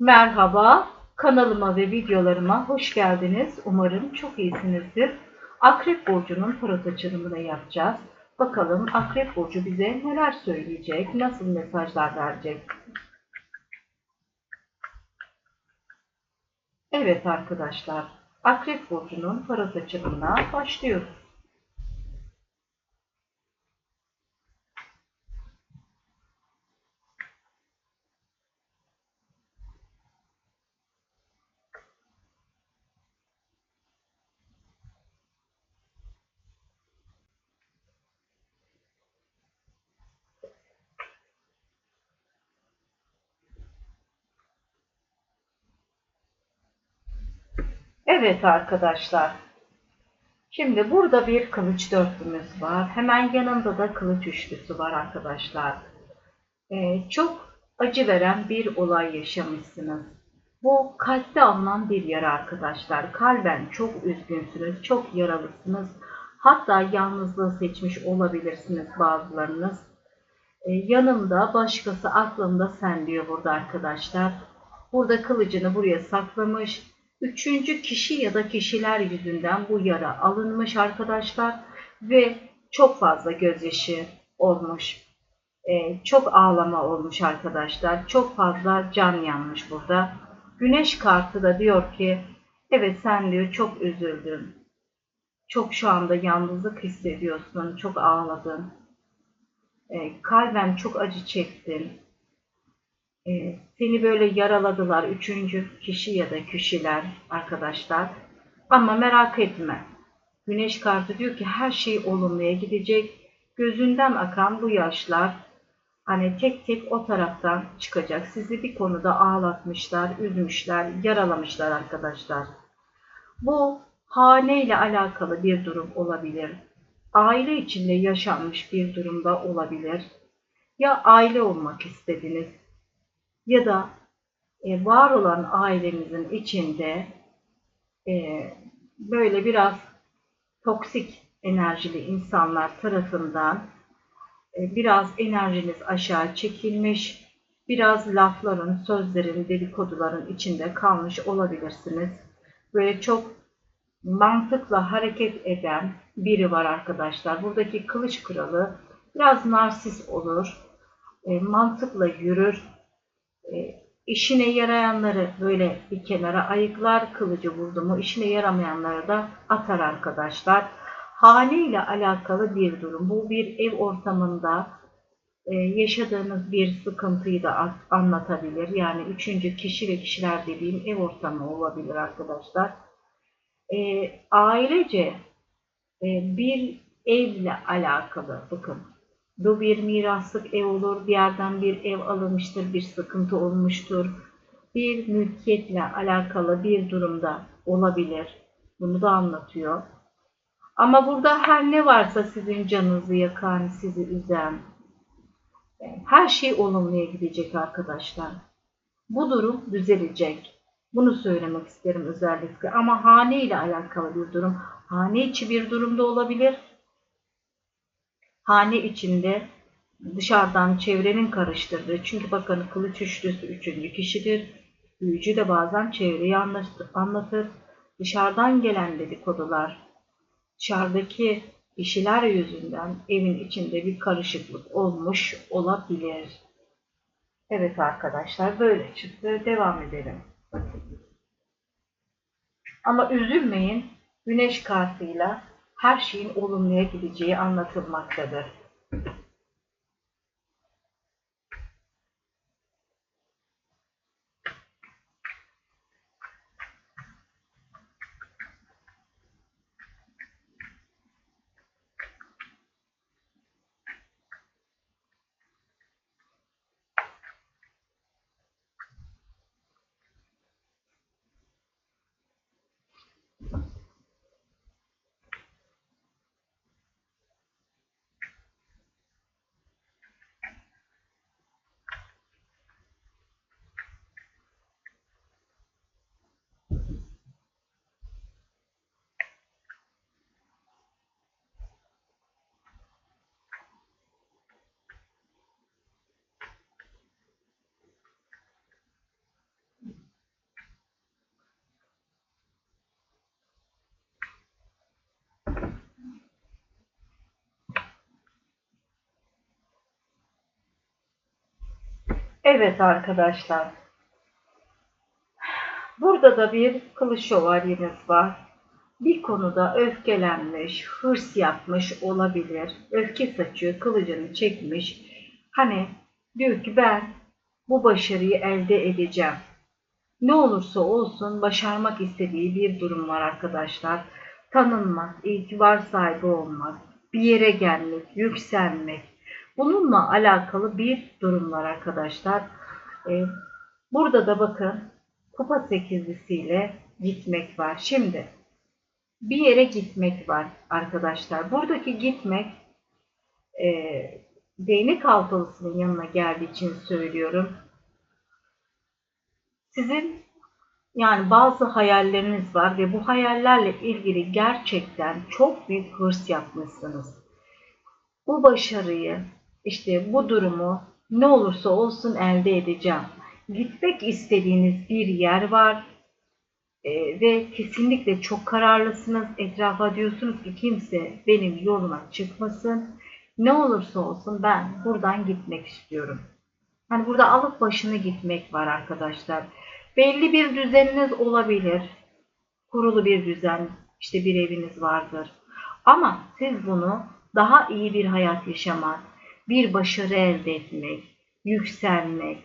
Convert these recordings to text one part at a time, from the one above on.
Merhaba, kanalıma ve videolarıma hoş geldiniz. Umarım çok iyisinizdir. Akrep Burcu'nun tarot açılımını yapacağız. Bakalım Akrep Burcu bize neler söyleyecek, nasıl mesajlar verecek. Evet arkadaşlar, Akrep Burcu'nun tarot açılımına başlıyoruz. Evet arkadaşlar. Şimdi burada bir kılıç dörtlümüz var. Hemen yanında da kılıç üçlüsü var arkadaşlar. Ee, çok acı veren bir olay yaşamışsınız. Bu kalpte alınan bir yara arkadaşlar. Kalben çok üzgünsünüz, çok yaralısınız. Hatta yalnızlığı seçmiş olabilirsiniz bazılarınız. Ee, yanımda başkası aklımda sen diyor burada arkadaşlar. Burada kılıcını buraya saklamış Üçüncü kişi ya da kişiler yüzünden bu yara alınmış arkadaşlar ve çok fazla gözyaşı olmuş. Ee, çok ağlama olmuş arkadaşlar. Çok fazla can yanmış burada. Güneş kartı da diyor ki evet sen diyor çok üzüldün. Çok şu anda yalnızlık hissediyorsun. Çok ağladın. Ee, kalben çok acı çektin seni böyle yaraladılar üçüncü kişi ya da kişiler arkadaşlar. Ama merak etme. Güneş kartı diyor ki her şey olumluya gidecek. Gözünden akan bu yaşlar hani tek tek o taraftan çıkacak. Sizi bir konuda ağlatmışlar, üzmüşler, yaralamışlar arkadaşlar. Bu hane ile alakalı bir durum olabilir. Aile içinde yaşanmış bir durumda olabilir. Ya aile olmak istediniz ya da e, var olan ailemizin içinde e, böyle biraz toksik enerjili insanlar tarafından e, biraz enerjiniz aşağı çekilmiş, biraz lafların, sözlerin, dedikoduların içinde kalmış olabilirsiniz. Böyle çok mantıkla hareket eden biri var arkadaşlar. Buradaki kılıç kralı biraz narsist olur, e, mantıkla yürür, işine yarayanları böyle bir kenara ayıklar, kılıcı vurdu mu işine yaramayanları da atar arkadaşlar. Hane ile alakalı bir durum. Bu bir ev ortamında e, yaşadığınız bir sıkıntıyı da anlatabilir. Yani üçüncü kişi ve kişiler dediğim ev ortamı olabilir arkadaşlar. E, ailece e, bir evle alakalı bakın bu bir miraslık ev olur, bir yerden bir ev alınmıştır, bir sıkıntı olmuştur. Bir mülkiyetle alakalı bir durumda olabilir. Bunu da anlatıyor. Ama burada her ne varsa sizin canınızı yakan, sizi üzen, her şey olumluya gidecek arkadaşlar. Bu durum düzelecek. Bunu söylemek isterim özellikle. Ama hane ile alakalı bir durum. Hane içi bir durumda olabilir hane içinde dışarıdan çevrenin karıştırdığı. Çünkü bakın kılıç üçlüsü üçüncü kişidir. Büyücü de bazen çevreyi anlatır. Dışarıdan gelen dedikodular, dışarıdaki kişiler yüzünden evin içinde bir karışıklık olmuş olabilir. Evet arkadaşlar böyle çıktı. Devam edelim. Ama üzülmeyin. Güneş kartıyla her şeyin olumluya gideceği anlatılmaktadır. Evet arkadaşlar. Burada da bir kılıç şövalyeniz var. Bir konuda öfkelenmiş, hırs yapmış olabilir. Öfke saçıyor, kılıcını çekmiş. Hani diyor ki ben bu başarıyı elde edeceğim. Ne olursa olsun başarmak istediği bir durum var arkadaşlar. Tanınmak, itibar sahibi olmak, bir yere gelmek, yükselmek. Bununla alakalı bir durum var arkadaşlar. Ee, burada da bakın kupa sekizlisiyle gitmek var. Şimdi bir yere gitmek var arkadaşlar. Buradaki gitmek e, değnek altılısının yanına geldiği için söylüyorum. Sizin yani bazı hayalleriniz var ve bu hayallerle ilgili gerçekten çok büyük hırs yapmışsınız. Bu başarıyı, işte bu durumu ne olursa olsun elde edeceğim. Gitmek istediğiniz bir yer var e, ve kesinlikle çok kararlısınız. Etrafa diyorsunuz ki kimse benim yoluma çıkmasın. Ne olursa olsun ben buradan gitmek istiyorum. Hani burada alıp başını gitmek var arkadaşlar. Belli bir düzeniniz olabilir. Kurulu bir düzen, işte bir eviniz vardır. Ama siz bunu daha iyi bir hayat yaşamak, bir başarı elde etmek, yükselmek,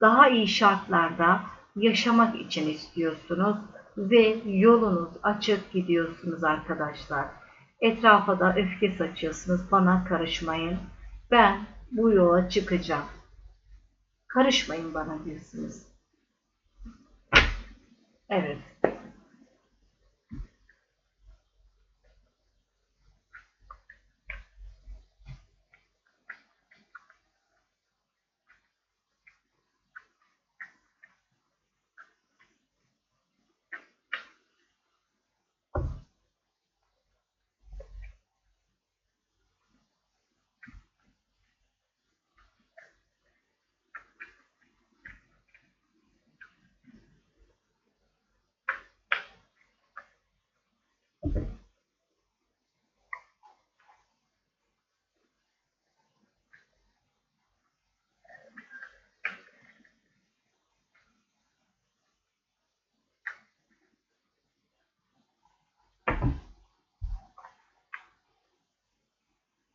daha iyi şartlarda yaşamak için istiyorsunuz ve yolunuz açık gidiyorsunuz arkadaşlar. Etrafa da öfke saçıyorsunuz. Bana karışmayın. Ben bu yola çıkacağım. Karışmayın bana diyorsunuz. Evet.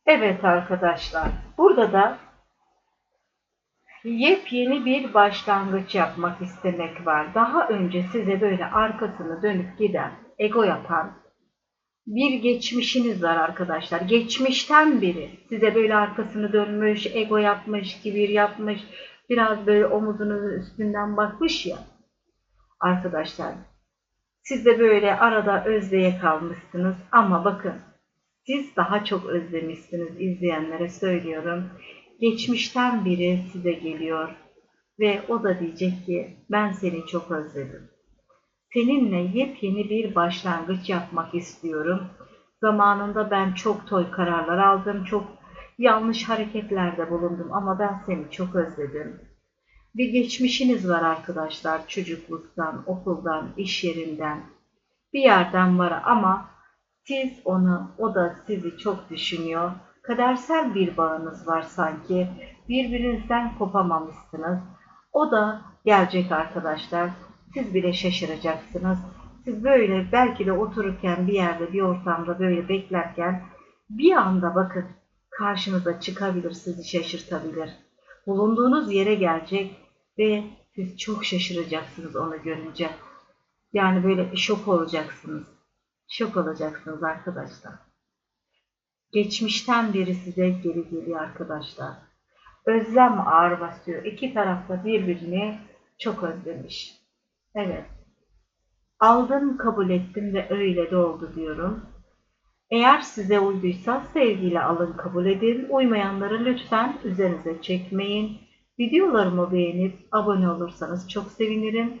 Evet arkadaşlar, burada da yepyeni bir başlangıç yapmak istemek var. Daha önce size böyle arkasını dönüp giden, ego yapan bir geçmişiniz var arkadaşlar. Geçmişten biri size böyle arkasını dönmüş, ego yapmış, kibir yapmış, biraz böyle omuzunuzun üstünden bakmış ya arkadaşlar. Siz de böyle arada özleye kalmışsınız ama bakın siz daha çok özlemişsiniz izleyenlere söylüyorum. Geçmişten biri size geliyor ve o da diyecek ki ben seni çok özledim. Seninle yepyeni bir başlangıç yapmak istiyorum. Zamanında ben çok toy kararlar aldım, çok yanlış hareketlerde bulundum ama ben seni çok özledim. Bir geçmişiniz var arkadaşlar çocukluktan, okuldan, iş yerinden, bir yerden var ama siz onu, o da sizi çok düşünüyor. Kadersel bir bağınız var sanki. Birbirinizden kopamamışsınız. O da gelecek arkadaşlar. Siz bile şaşıracaksınız. Siz böyle belki de otururken bir yerde bir ortamda böyle beklerken bir anda bakın karşınıza çıkabilir, sizi şaşırtabilir. Bulunduğunuz yere gelecek ve siz çok şaşıracaksınız onu görünce. Yani böyle şok olacaksınız. Şok olacaksınız arkadaşlar. Geçmişten beri size geri geliyor arkadaşlar. Özlem ağır basıyor. İki tarafta birbirini çok özlemiş. Evet. Aldım, kabul ettim ve öyle de oldu diyorum. Eğer size uyduysa sevgiyle alın kabul edin. Uymayanları lütfen üzerinize çekmeyin. Videolarımı beğenip abone olursanız çok sevinirim.